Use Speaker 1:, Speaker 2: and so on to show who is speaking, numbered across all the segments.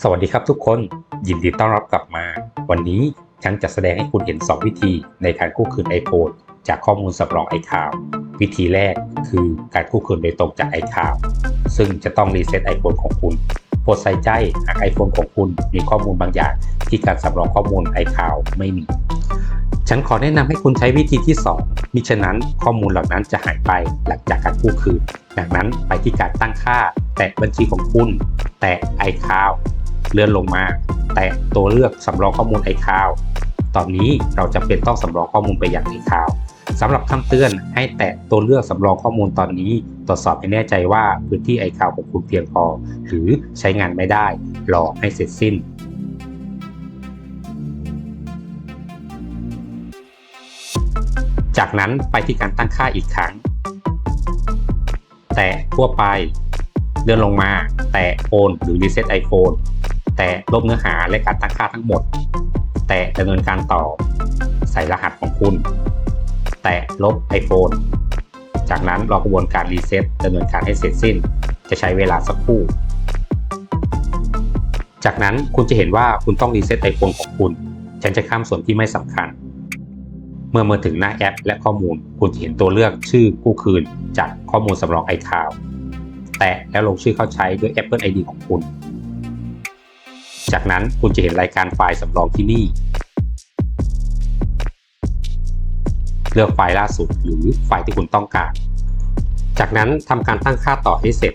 Speaker 1: สวัสดีครับทุกคน ยินดีต้อนรับกลับมา วันนี้ฉันจะแสดงให้คุณเห็น 2 วิธีในการกู้คืน iPhone จากข้อมูลสำรอง iCloud วิธีแรกคือการกู้คืนโดยตรงจาก iCloud ซึ่งจะต้องรีเซ็ต iPhone ของคุณโปรดใส่ใจหาก iPhone ของคุณมีข้อมูลบางอย่าง ที่การสำรองข้อมูล iCloud ไม่มี ฉันขอแนะนำให้คุณใช้วิธีที่ 2 มิฉะนั้นข้อมูลเหล่านั้นจะหายไปหลังจากการกู้คืน ดังนั้นไปที่การตั้งค่า แตะบัญชีของคุณ แตะ iCloud เลื่อนลงมา แตะตัวเลือกสำรองข้อมูล iCloud ตอนนี้เราจะเป็นต้องสำรองข้อมูลไปอย่าง iCloud สำหรับคำเตือนให้แตะตัวเลือกสำรองข้อมูลตอนนี้ ตรวจสอบให้แน่ใจว่าพื้นที่ iCloud ของคุณเพียงพอ หรือใช้งานไม่ได้รอให้เสร็จสิ้นจากนั้นไปที่การตั้งค่าอีกครั้ง แตะทั่วไป เลื่อนลงมา แตะโอนหรือ Reset iPhone แตะลบเนื้อหาและการตั้งค่าทั้งหมด แตะดำเนินการต่อ ใส่รหัสของคุณ แตะลบ iPhone จากนั้นรอกระบวนการรีเซ็ตดำเนินการให้เสร็จสิ้น จะใช้เวลาสักครู่ จากนั้นคุณจะเห็นว่าคุณต้องรีเซ็ต iPhone ของคุณ ฉันจะข้ามส่วนที่ไม่สำคัญ เมื่อมาถึงหน้าแอป และข้อมูล คุณจะเห็นตัวเลือกชื่อกู้คืน จากข้อมูลสำรอง iCloud แตะแล้วลงชื่อเข้าใช้ด้วย Apple ID ของคุณ จากนั้นคุณจะเห็นรายการไฟล์สำรองที่นี่ เลือกไฟล์ล่าสุดหรือไฟล์ที่คุณต้องการ จากนั้นทำการตั้งค่าต่อให้เสร็จ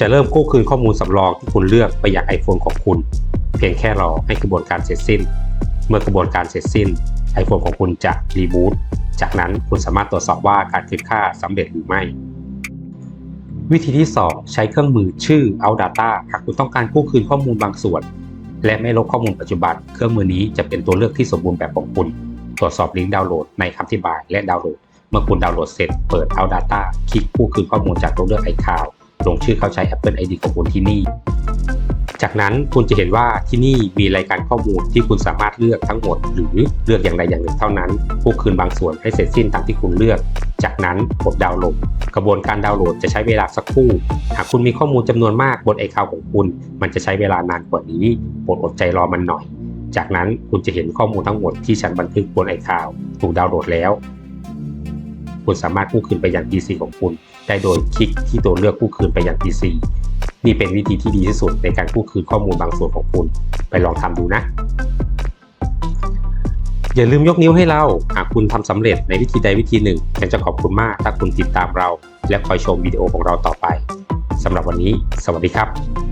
Speaker 1: จะเริ่มกู้คืนข้อมูลสำรองที่คุณเลือกไปยัง iPhone ของคุณ เพียงแค่รอให้กระบวนการเสร็จสิ้น เมื่อกระบวนการเสร็จสิ้น iPhone ของคุณจะรีบูตจากนั้นคุณสามารถตรวจสอบว่าการคืนค่าสำเร็จหรือไม่ วิธีที่ 2 ใช้เครื่องมือชื่อ Out Data หากคุณต้องการกู้คืนข้อมูลบางส่วน และไม่ลบข้อมูลปัจจุบัน เครื่องมือนี้จะเป็นตัวเลือกที่สมบูรณ์แบบของคุณ ตรวจสอบลิงก์ดาวน์โหลดในคำอธิบายและดาวน์โหลด เมื่อคุณดาวน์โหลดเสร็จเปิด Out Data คลิกกู้คืนข้อมูลจากตัวเลือก iCloud ลงชื่อเข้าใช้ Apple ID ของคุณที่นี่ จากนั้นคุณจะเห็นว่าที่นี่มีรายการข้อมูลที่คุณสามารถเลือกทั้งหมด หรือเลือกอย่างใดอย่างหนึ่งเท่านั้นกู้คืนบางส่วนให้เสร็จสิ้นตามที่คุณเลือก จากนั้นกดดาวน์โหลด กระบวนการดาวน์โหลดจะใช้เวลาสักครู่ หากคุณมีข้อมูลจำนวนมากบนไอคาวของคุณ มันจะใช้เวลานานกว่านี้โปรดอดใจรอมันหน่อย จากนั้นคุณจะเห็นข้อมูลทั้งหมดที่ฉันบันทึกบนไอคาวถูกดาวน์โหลดแล้ว คุณสามารถกู้คืนไปยัง PC ของคุณ ได้โดยคลิกที่ตัวเลือกกู้คืนไปยัง PC นี่เป็นวิธีที่ดีที่สุดในการกู้คืนข้อมูลบางส่วนของคุณ ไปลองทำดูนะ อย่าลืมยกนิ้วให้เรา หากคุณทำสำเร็จในวิธีใดวิธีหนึ่งฉันจะขอบคุณมากถ้าคุณติดตามเรา และคอยชมวิดีโอของเราต่อไปสำหรับวันนี้ สวัสดีครับ